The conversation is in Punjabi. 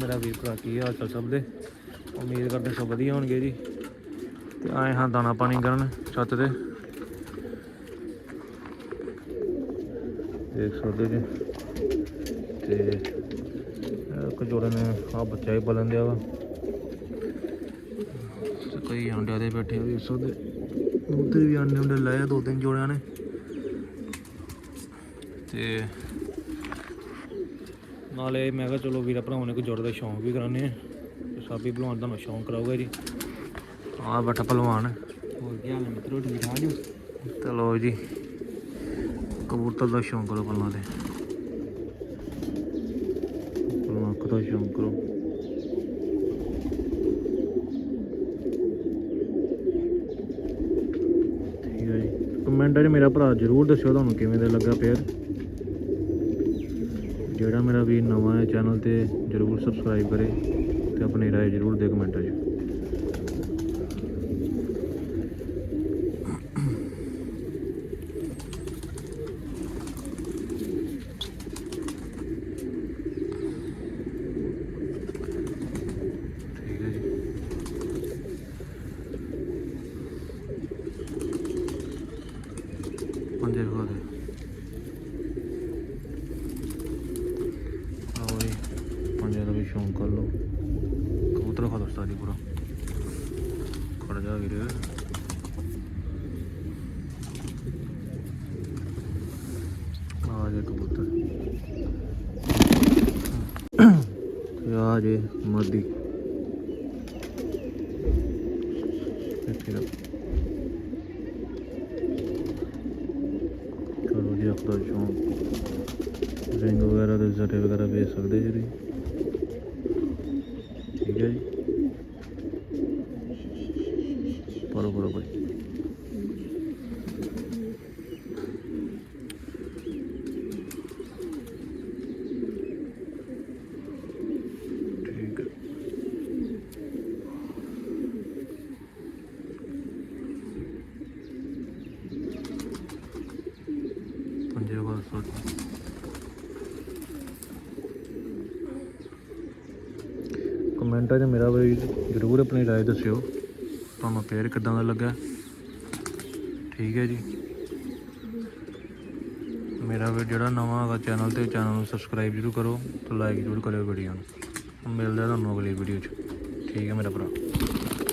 ਮੇਰਾ ਵੀਰ ਭਰਾ ਕੀ ਹਾਲ ਚਾਲ ਸਭ ਦੇ? ਉਮੀਦ ਕਰਦੇ ਸਭ ਵਧੀਆ ਹੋਣਗੇ ਜੀ। ਤੇ ਆਏ ਹਾਂ ਦਾਣਾ ਪਾਣੀ ਕਰਨ ਛੱਤ ਤੇ। ਦੇਖ ਸਕਦੇ ਜੀ। ਤੇ ਇਹ ਇੱਕ ਜੋੜੇ ਨੇ ਆ ਬੱਚਾ ਹੀ ਬਲਨ ਦਿਆ ਵਾ। ਕਈ ਆਂਡਿਆਂ ਦੇ ਬੈਠੇ ਆ ਵੀ ਸਕਦੇ। ਉਧਰ ਵੀ ਆਂਡੇ ਹੁੰਦੇ ਲਾਏ ਦੋ ਤਿੰਨ ਜੋੜਿਆਂ ਨੇ। ਤੇ ਨਾਲੇ ਮੈਂ ਕਿਹਾ ਚਲੋ ਵੀਰਾ ਭਰਾਵਾਂ ਨੇ ਕੋਈ ਜੋੜ ਦਾ ਸ਼ੌਂਕ ਵੀ ਕਰਾਣੇ ਆ ਸਾਬੀ ਭਲਵਾਨ ਤੁਹਾਨੂੰ ਸ਼ੌਂਕ ਕਰਾਊਗਾ ਜੀ। ਆ ਬੈਠਾ ਭਲਵਾਨ। ਹੋਰ ਕੀ ਹਾਲ ਹੈ ਮਿੱਤਰੋ ਠੀਕ ਠਾਕ ਜੀ ਚਲੋ ਜੀ ਕਬੂਤਰ ਦਾ ਸ਼ੌਂਕ ਕਰੋ ਪਹਿਲਾਂ ਤੇ। ਪਹਿਲਾਂ ਦਾ ਸ਼ੌਂਕ ਕਰੋ। ਕਮੈਂਟਾਂ 'ਚ ਮੇਰਾ ਭਰਾ ਜਰੂਰ ਦੱਸਿਓ ਤੁਹਾਨੂੰ ਕਿਵੇਂ ਦਾ ਲੱਗਾ ਪੇਅਰ ਜਿਹੜਾ ਮੇਰਾ ਵੀ ਨਵਾਂ ਹੈ ਚੈਨਲ ਤੇ ਜਰੂਰ ਸਬਸਕ੍ਰਾਈਬ ਕਰੇ ਤੇ ਆਪਣੀ ਰਾਏ ਜਰੂਰ ਦੇ ਕਮੈਂਟਾਂ 'ਚ ਠੀਕ ਹੈ ਪੰਜੇ ਵਿਖਾ ਦੇ ਆਓ ਜੀ ਦਾ ਸ਼ੌਂਕ ਕਰ ਲਓ ਕਬੂਤਰ ਖਾ ਦੋ ਸਾਰੀ ਪੂਰਾ ਖੜ ਜਾ ਵੀਰੇ ਆ ਜੇ ਕਬੂਤਰ ਆ ਜੇ ਮੋਦੀ ਇੱਥੇ ਦਾ ਚਲੋ ਜੀ ਆਪਦਾ ਸ਼ੌਂਕ ਰਿੰਗ ਵਗੈਰਾ ਦੇ ਜ਼ਰੇ ਵਗੈਰਾ ਵੇਚ ਸਕਦੇ ਜੀ ਤੁਸੀਂ। ਠੀਕ ਹੈ ਜੀ ਪਰੋ ਪਰੋ ਭਾਈ ਠੀਕ ਹੈ ਪੰਜੇ ਵਾਰ ਸੋਚ ਕਮੈਂਟਾਂ 'ਚ ਮੇਰਾ ਵੀ ਜਰੂਰ ਆਪਣੀ رائے ਦੱਸਿਓ ਤੁਹਾਨੂੰ ਪੇਅਰ ਕਿਦਾਂ ਦਾ ਲੱਗਾ ਠੀਕ ਹੈ ਜੀ ਮੇਰਾ ਵੀ ਜਿਹੜਾ ਨਵਾਂ ਹੈਗਾ ਚੈਨਲ ਤੇ ਚੈਨਲ ਨੂੰ ਸਬਸਕ੍ਰਾਈਬ ਜਰੂਰ ਕਰੋ ਤੇ ਲਾਈਕ ਜਰੂਰ ਕਰਿਓ ਵੀਡੀਓ ਨੂੰ ਮਿਲਦੇ ਆ ਤੁਹਾਨੂੰ ਅਗਲੀ ਵੀਡੀਓ 'ਚ ਠੀਕ ਹੈ ਮੇਰਾ ਭਰਾ